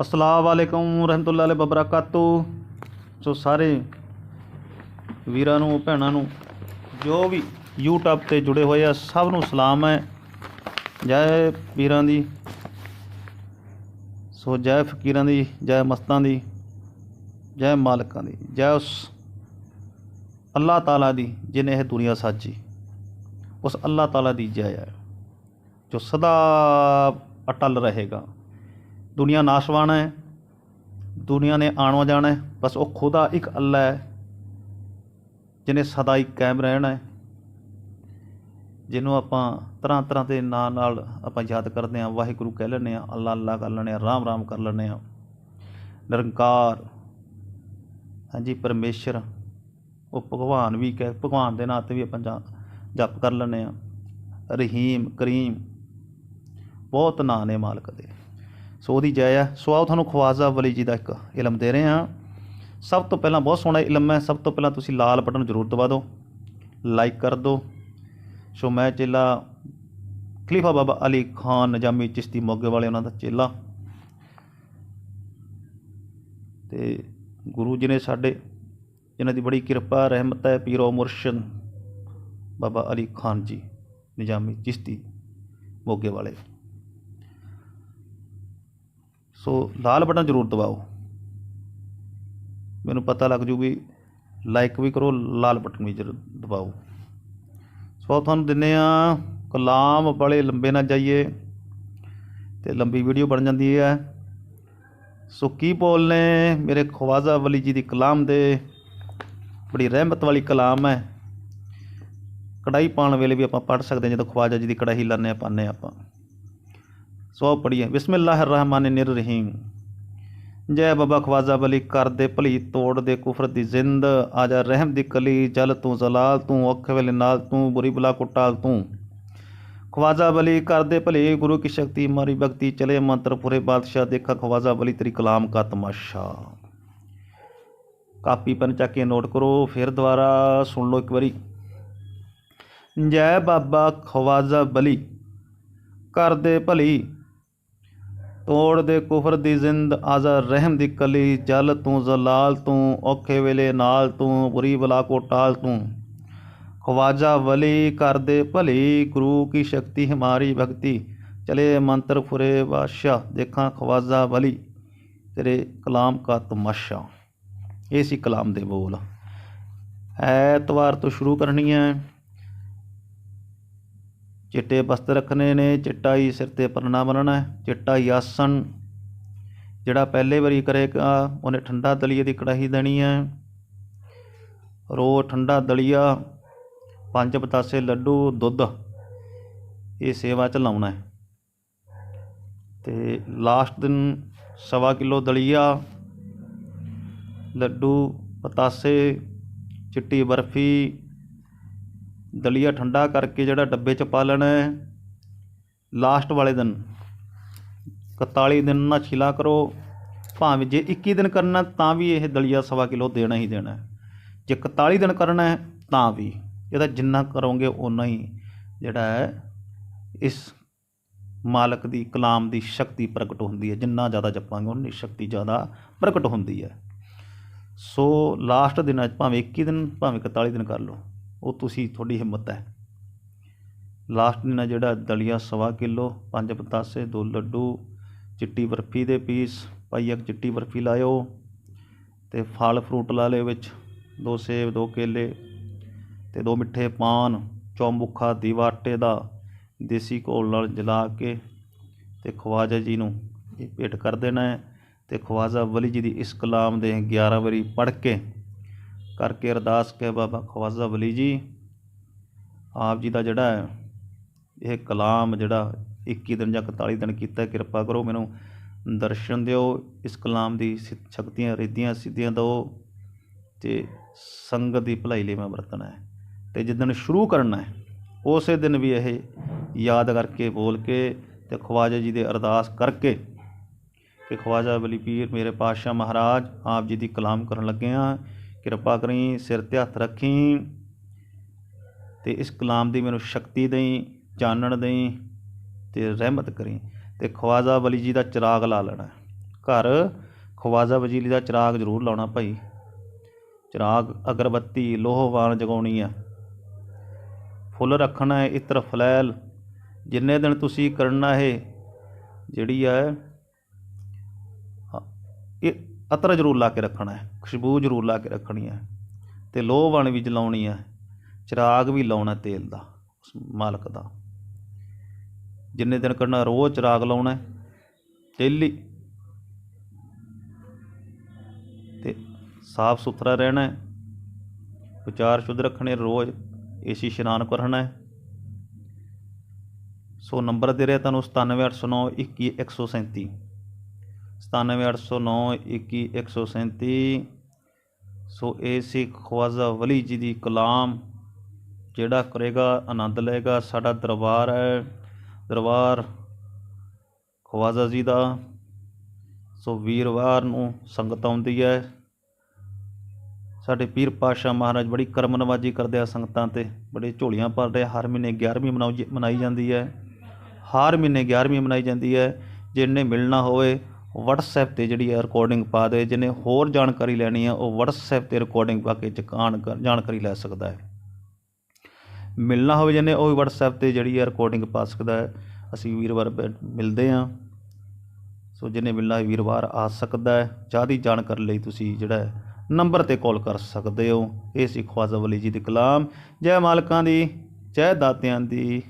ਅਸਲਾਮ ਵਾਲੇਕੁਮ ਰਹਿਮਤੁਲਾਹ ਵਬਰਕਾਤੂ। ਸੋ ਸਾਰੇ ਵੀਰਾਂ ਨੂੰ, ਭੈਣਾਂ ਨੂੰ, ਜੋ ਵੀ YouTube ਤੇ ਜੁੜੇ ਹੋਏ ਆ, ਸਭ ਨੂੰ ਸਲਾਮ ਹੈ। ਜੈ ਪੀਰਾਂ ਦੀ, ਸੋ ਜੈ ਫਕੀਰਾਂ ਦੀ, ਜੈ ਮਸਤਾਂ ਦੀ, ਜੈ ਮਾਲਕਾਂ ਦੀ, ਜੈ ਉਸ ਅੱਲਾਹ ਤਾਲਾ ਦੀ ਜਿਨੇ ਇਹ ਦੁਨੀਆ ਸਾਜੀ। ਉਸ ਅੱਲਾਹ ਤਾਲਾ ਦੀ ਜੈ ਹੈ, ਜੋ ਸਦਾ ਅਟਲ ਰਹੇਗਾ। ਦੁਨੀਆ ਨਾਸ਼ਵਾਨ ਹੈ, ਦੁਨੀਆ ਨੇ ਆਉਣਾ ਜਾਣਾ ਹੈ, ਬਸ ਉਹ ਖੁਦਾ ਇੱਕ ਅੱਲਾ ਹੈ, ਜਿਹਨੇ ਸਦਾ ਹੀ ਕਾਇਮ ਰਹਿਣਾ ਹੈ, ਜਿਹਨੂੰ ਆਪਾਂ ਤਰ੍ਹਾਂ ਤਰ੍ਹਾਂ ਦੇ ਨਾਂ ਨਾਲ ਆਪਾਂ ਯਾਦ ਕਰਦੇ ਹਾਂ, ਵਾਹਿਗੁਰੂ ਕਹਿ ਲੈਂਦੇ ਹਾਂ, ਅੱਲਾ ਅੱਲਾ ਕਰ ਲੈਂਦੇ ਹਾਂ, ਰਾਮ ਰਾਮ ਕਰ ਲੈਂਦੇ ਹਾਂ, ਨਿਰੰਕਾਰ, ਹਾਂਜੀ ਪਰਮੇਸ਼ਰ, ਉਹ ਭਗਵਾਨ ਵੀ ਕਹਿ, ਭਗਵਾਨ ਦੇ ਨਾਂ ਤੇ ਵੀ ਆਪਾਂ ਜਾ- ਜਪ ਕਰ ਲੈਂਦੇ ਹਾਂ, ਰਹੀਮ, ਕਰੀਮ, ਬਹੁਤ ਨਾਂ ਨੇ ਮਾਲਕ ਦੇ। ਸੋ ਉਹਦੀ ਜੈ ਆ। ਸੋ ਆਓ ਤੁਹਾਨੂੰ ਖਵਾਜਾ ਵਲੀ ਜੀ ਦਾ ਇੱਕ ਇਲਮ ਦੇ ਰਹੇ ਹਾਂ। ਸਭ ਤੋਂ ਪਹਿਲਾਂ ਬਹੁਤ ਸੋਹਣਾ ਇਲਮ ਹੈ। ਸਭ ਤੋਂ ਪਹਿਲਾਂ ਤੁਸੀਂ ਲਾਲ ਬਟਨ ਜ਼ਰੂਰ ਦਬਾ ਦਿਓ। ਲਾਈਕ ਕਰ ਦਿਓ। ਸੋ ਮੈਂ ਚੇਲਾ ਖਲੀਫਾ ਬਾਬਾ ਅਲੀ ਖਾਨ ਨਜਾਮੀ ਚਿਸ਼ਤੀ ਮੋਗੇ ਵਾਲੇ ਉਹਨਾਂ ਦਾ ਚੇਲਾ। ਤੇ ਗੁਰੂ ਜੀ ਨੇ ਸਾਡੇ, ਜਿਨ੍ਹਾਂ ਦੀ ਬੜੀ ਕਿਰਪਾ, ਰਹਿਮਤ ਹੈ, ਪੀਰੋ ਮੁਰਸ਼ਦ ਬਾਬਾ ਅਲੀ ਖਾਨ ਜੀ, ਨਿਜਾਮੀ ਚਿਸ਼ਤੀ ਮੋਗੇ ਵਾਲੇ। ਸੋ ਲਾਲ ਬਟਨ ਜ਼ਰੂਰ ਦਬਾਓ। ਮੈਨੂੰ ਪਤਾ ਲੱਗ ਜੂਗੀ ਲਾਈਕ ਵੀ ਕਰੋ, ਲਾਲ ਬਟਨ ਵੀ ਜ਼ਰੂਰ ਦਬਾਓ। ਸੋ ਤੁਹਾਨੂੰ ਦਿੰਨੇ ਆ ਕਲਾਮ ਬੜੇ ਲੰਬੇ ਨਾ ਜਾਈਏ ਤੇ ਲੰਬੀ ਵੀਡੀਓ ਬਣ ਜਾਂਦੀ ਹੈ। ਸੋ ਕੀ ਬੋਲ ਨੇ ਮੇਰੇ ਖਵਾਜਾ ਵਲੀ ਜੀ ਦੀ ਕਲਾਮ ਦੇ? ਬੜੀ ਰਹਿਮਤ ਵਾਲੀ ਕਲਾਮ ਹੈ। ਕੜਾਈ ਪਾਉਣ ਵੇਲੇ ਵੀ ਆਪਾਂ ਪੜ ਸਕਦੇ ਹਾਂ, ਜਦੋਂ ਖਵਾਜਾ ਜੀ ਦੀ ਕੜਾਹੀ ਲਾਣੇ ਆ ਪਾਣੇ ਆਪਾਂ। ਸੋ ਆਓ ਪੜੀਏ ਬਿਸਮਿਲ੍ਲਾਹਿਰ ਰਹਿਮਾਨਿਰ ਨਿਰਰਹੀਮ ਜੈ ਬਾਬਾ ਖਵਾਜਾ ਬਲੀ ਕਰ ਦੇ ਭਲੀ ਤੋੜ ਦੇ ਕੁਫਰ ਦੀ ਜ਼ਿੰਦ। ਆ ਜਾ ਰਹਿਮ ਦੀ ਕਲੀ, ਜਲ ਤੂੰ ਜ਼ਲਾਲ ਤੂੰ, ਔਖੇ ਵੇਲੇ ਨਾਲ ਤੂੰ, ਬੁਰੀ ਬਲਾ ਕੁਟਾਲ ਤੂੰ। ਖਵਾਜਾ ਬਲੀ ਕਰ ਦੇ ਭਲੇ, ਗੁਰੂ ਕੀ ਸ਼ਕਤੀ, ਮਾਰੀ ਭਗਤੀ, ਚਲੇ ਮੰਤਰ ਪੂਰੇ ਬਾਦਸ਼ਾਹ, ਦੇਖਾ ਖਵਾਜਾ ਬਲੀ ਤੇਰੀ ਕਲਾਮ ਕਾ ਤਮਾਸ਼ਾ। ਕਾਪੀ, ਪੈਨ ਚੱਕ ਕੇ ਨੋਟ ਕਰੋ, ਫਿਰ ਦੁਬਾਰਾ ਸੁਣ ਲਓ ਇੱਕ ਵਾਰੀ। ਜੈ ਬਾਬਾ ਖਵਾਜਾ ਬਲੀ ਕਰ ਦੇ ਭਲੀ ਤੋੜ ਦੇ ਕੁਫਰ ਦੀ ਜ਼ਿੰਦ ਆਜ਼ਾ ਰਹਿਮ ਦੀ ਕਲੀ ਜਲ ਤੂੰ ਜ਼ਲਾਲ ਤੂੰ, ਔਖੇ ਵੇਲੇ ਨਾਲ ਤੂੰ, ਬੁਰੀ ਬਲਾ ਕੋ ਟਾਲ ਤੂੰ। ਖਵਾਜਾ ਵਲੀ ਕਰ ਦੇ ਭਲੀ, ਗੁਰੂ ਕੀ ਸ਼ਕਤੀ ਹਮਾਰੀ ਭਗਤੀ। ਚਲੇ ਮੰਤਰ ਫੁਰੇ ਬਾਦਸ਼ਾਹ, ਦੇਖਾਂ ਖਵਾਜਾ ਵਲੀ, ਤੇਰੇ ਕਲਾਮ ਕਾ ਤਮਾਸ਼ਾ। ਇਹ ਸੀ ਕਲਾਮ ਦੇ ਬੋਲ। ਐਤਵਾਰ ਤੋਂ ਸ਼ੁਰੂ ਕਰਨੀ ਹੈ। ਚਿੱਟੇ ਬਸਤਰ ਰੱਖਣੇ ਨੇ ਚਿੱਟਾ ਹੀ ਸਿਰ ਤੇ ਪਰਨਾ ਬੰਨਣਾ ਚਿੱਟਾ ਹੀ ਆਸਣ। ਜਿਹੜਾ ਪਹਿਲੇ ਵਾਰੀ ਕਰੇਗਾ, ਉਹਨੇ ਠੰਡਾ ਦਲੀਏ ਦੀ ਕੜਾਹੀ ਦੇਣੀ ਹੈ। ਰੋ ਠੰਡਾ ਦਲੀਆ, ਪੰਜ ਪਤਾਸੇ ਲੱਡੂ, ਦੁੱਧ, ਇਹ ਸੇਵਾ ਚ ਲਾਉਣਾ ਹੈ। ਤੇ ਲਾਸਟ ਦਿਨ ਸਵਾ ਕਿਲੋ ਦਲੀਆ, ਲੱਡੂ, ਪਤਾਸੇ, ਚਿੱਟੀ ਬਰਫੀ ਦਲੀਆ ਠੰਡਾ ਕਰਕੇ ਜਿਹੜਾ ਡੱਬੇ 'ਚ ਪਾ ਲੈਣਾ ਹੈ। ਲਾਸਟ ਵਾਲੇ ਦਿਨ 41 ਦਿਨ ਨਾ ਛਿਲਾ ਕਰੋ। ਭਾਵੇਂ ਜੇ 21 ਦਿਨ ਕਰਨਾ, ਤਾਂ ਵੀ ਇਹ ਦਲੀਆ ਸਵਾ ਕਿਲੋ ਦੇਣਾ ਹੀ ਦੇਣਾ ਜੇ 41 ਦਿਨ ਕਰਨਾ ਹੈ, ਤਾਂ ਵੀ। ਇਹਦਾ ਜਿੰਨਾ ਕਰੋਗੇ, ਓਨਾ ਹੀ ਜਿਹੜਾ ਹੈ, ਇਸ ਮਾਲਕ ਦੀ, ਕਲਾਮ ਦੀ ਸ਼ਕਤੀ ਪ੍ਰਗਟ ਹੁੰਦੀ ਹੈ। ਜਿੰਨਾ ਜ਼ਿਆਦਾ ਜਪਾਂਗੇ ਉਨੀ ਸ਼ਕਤੀ ਜ਼ਿਆਦਾ ਪ੍ਰਗਟ ਹੁੰਦੀ ਹੈ। ਸੋ ਲਾਸਟ ਦਿਨਾਂ 'ਚ ਭਾਵੇਂ 21 ਦਿਨ, ਭਾਵੇਂ 41 ਦਿਨ ਕਰ ਲਓ। ਉਹ ਤੁਸੀਂ, ਤੁਹਾਡੀ ਹਿੰਮਤ ਹੈ। ਲਾਸਟ ਨੇ ਆ ਜਿਹੜਾ ਦਲੀਆ ਸਵਾ ਕਿਲੋ, ਪੰਜ ਪਤਾਸੇ, ਦੋ ਲੱਡੂ, ਚਿੱਟੀ ਬਰਫੀ ਦੇ ਪੀਸ ਪਾਈ ਇੱਕ ਚਿੱਟੀ ਬਰਫੀ ਲਾਇਓ ਤੇ ਫਲ ਫਰੂਟ ਲਾ ਲਿਓ ਵਿੱਚ, ਦੋ ਸੇਬ, ਦੋ ਕੇਲੇ ਤੇ ਦੋ ਮਿੱਠੇ ਪਾਨ, ਚੌਮੁਖਾ, ਦੀਵਾ ਆਟੇ ਦਾ ਦੇਸੀ ਘੋਲ ਨਾਲ ਜਲਾ ਕੇ ਤੇ ਖਵਾਜਾ ਜੀ ਨੂੰ ਇਹ ਭੇਟ ਕਰ ਦੇਣਾ ਹੈ ਤੇ ਖਵਾਜਾ ਵਲੀ ਜੀ ਦੀ ਇਸ ਕਲਾਮ ਦੇ 11 ਵਾਰੀ ਪੜ੍ਹ ਕੇ ਕਰਕੇ ਅਰਦਾਸ ਕੇ ਬਾਬਾ ਖਵਾਜਾ ਵਲੀ ਜੀ, ਆਪ ਜੀ ਦਾ ਜਿਹੜਾ ਹੈ, ਇਹ ਕਲਾਮ ਜਿਹੜਾ 21 ਦਿਨ ਜਾਂ 41 ਦਿਨ ਕੀਤਾ ਕਿਰਪਾ ਕਰੋ ਮੈਨੂੰ ਦਰਸ਼ਨ ਦਿਓ, ਇਸ ਕਲਾਮ ਦੀ ਸਿ- ਸ਼ਕਤੀਆਂ, ਰਿੱਧੀਆਂ, ਸਿੱਧੀਆਂ ਦਿਓ ਤੇ ਸੰਗਤ ਦੀ ਭਲਾਈ ਲਈ ਮੈਂ ਵਰਤਣਾ ਹੈ ਤੇ ਜਿੱਦਣ ਸ਼ੁਰੂ ਕਰਨਾ ਹੈ, ਉਸੇ ਦਿਨ ਵੀ ਇਹ ਯਾਦ ਕਰਕੇ ਬੋਲ ਕੇ ਤੇ ਖਵਾਜਾ ਜੀ ਦੇ ਅਰਦਾਸ ਕਰਕੇ ਕਿ ਖਵਾਜਾ ਵਲੀ ਪੀਰ ਮੇਰੇ ਪਾਤਸ਼ਾਹ ਮਹਾਰਾਜ, ਆਪ ਜੀ ਦੀ ਕਲਾਮ ਕਰਨ ਲੱਗੇ ਹਾਂ ਕਿਰਪਾ ਕਰੀ, ਸਿਰ ਤੇ ਹੱਥ ਰੱਖੀ ਤੇ ਇਸ ਕਲਾਮ ਦੀ ਮੈਨੂੰ ਸ਼ਕਤੀ ਦੇਈ, ਚਾਨਣ ਦੇਈ ਤੇ ਰਹਿਮਤ ਕਰੀ ਤੇ ਖਵਾਜਾ ਵਲੀ ਜੀ ਦਾ ਚਿਰਾਗ ਲਾ ਲੈਣਾ। ਘਰ ਖਵਾਜਾ ਵਜੀਲੀ ਦਾ ਚਿਰਾਗ ਜ਼ਰੂਰ ਲਾਉਣਾ ਭਾਈ। ਚਿਰਾਗ ਅਗਰਬੱਤੀ ਲੋਹਵਾਨ ਜਗਾਉਣੀ ਆ। ਫੁੱਲ ਰੱਖਣਾ ਹੈ ਇਤਰ ਫਲੈਲ। ਜਿੰਨੇ ਦਿਨ ਤੁਸੀਂ ਕਰਨਾ ਹੈ ਜਿਹੜੀ ਹੈ, ਇਹ ਅਤਰ ਜ਼ਰੂਰ ਲਾ ਕੇ ਰੱਖਣਾ ਹੈ, ਖੁਸ਼ਬੂ ਜ਼ਰੂਰ ਲਾ ਕੇ ਰੱਖਣੀ ਹੈ ਤੇ ਲੋਹਵਾਨ ਵੀ ਜਲਾਉਣੀ ਹੈ, ਚਿਰਾਗ ਵੀ ਲਾਉਣਾ ਤੇਲ ਦਾ, ਉਸ ਮਾਲਕ ਦਾ। ਜਿੰਨੇ ਦਿਨ ਕਰਨਾ ਰੋਜ਼ ਚਿਰਾਗ ਲਾਉਣਾ ਡੇਲੀ। ਤੇ ਸਾਫ਼ ਸੁਥਰਾ ਰਹਿਣਾ ਹੈ, ਵਿਚਾਰ ਸ਼ੁੱਧ ਰੱਖਣੇ ਰੋਜ਼ ਏਸੀ ਇਸ਼ਨਾਨ ਕਰਨਾ ਹੈ। ਸੋ ਨੰਬਰ ਦੇ ਰਿਹਾ ਤੁਹਾਨੂੰ 97809 21137 97809 21137 ਸੋ ਇਹ ਸੀ ਖਵਾਜਾ ਵਲੀ ਜੀ ਦੀ ਕਲਾਮ, ਜਿਹੜਾ ਕਰੇਗਾ, ਆਨੰਦ ਲਏਗਾ। ਸਾਡਾ ਦਰਬਾਰ ਹੈ, ਦਰਬਾਰ ਖਵਾਜਾ ਜੀ ਦਾ। ਸੋ ਵੀਰਵਾਰ ਨੂੰ ਸੰਗਤ ਆਉਂਦੀ ਹੈ। ਸਾਡੇ ਪੀਰ ਪਾਸ਼ਾ ਮਹਾਰਾਜ ਬੜੀ ਕਰਮ ਨਵਾਜੀ ਕਰਦੇ ਆ ਸੰਗਤਾਂ ਤੇ, ਬੜੇ ਝੋਲੀਆਂ ਭਰਦੇ ਆ। ਹਰ ਮਹੀਨੇ 11ਵੀਂ ਮਨਾਉ ਮਨਾਈ ਜਾਂਦੀ ਹੈ। ਹਰ ਮਹੀਨੇ 11ਵੀਂ ਮਨਾਈ ਜਾਂਦੀ ਹੈ। ਜਿੰਨੇ ਮਿਲਣਾ ਹੋਵੇ WhatsApp ਤੇ ਜਿਹੜੀ ਹੈ ਰਿਕਾਰਡਿੰਗ ਪਾ ਦੇ, ਜਿਹਨੇ ਹੋਰ ਜਾਣਕਾਰੀ ਲੈਣੀ ਹੈ ਉਹ WhatsApp ਤੇ ਰਿਕਾਰਡਿੰਗ ਪਾ ਕੇ ਚਕਾਨ ਜਾਣਕਾਰੀ ਲੈ ਸਕਦਾ ਹੈ। ਮਿਲਣਾ ਹੋਵੇ ਜਿਹਨੇ, ਉਹ ਵੀ WhatsApp ਤੇ ਜਿਹੜੀ ਹੈ ਰਿਕਾਰਡਿੰਗ ਪਾ ਸਕਦਾ ਹੈ। ਅਸੀਂ ਵੀਰਵਾਰ ਬ- ਮਿਲਦੇ ਹਾਂ। ਸੋ ਜਿਹਨੇ ਮਿਲਣਾ ਵੀਰਵਾਰ ਆ ਸਕਦਾ ਹੈ। ਜ਼ਿਆਦਾ ਜਾਣਕਾਰੀ ਲਈ ਤੁਸੀਂ ਜਿਹੜਾ ਨੰਬਰ ਤੇ ਕਾਲ ਕਰ ਸਕਦੇ ਹੋ। ਇਹ ਸੀ ਖਵਾਜਾ ਵਲੀ ਜੀ ਦੇ ਕਲਾਮ। ਜੈ ਮਾਲਕਾਂ ਦੀ, ਜੈ ਦਾਤਿਆਂ ਦੀ।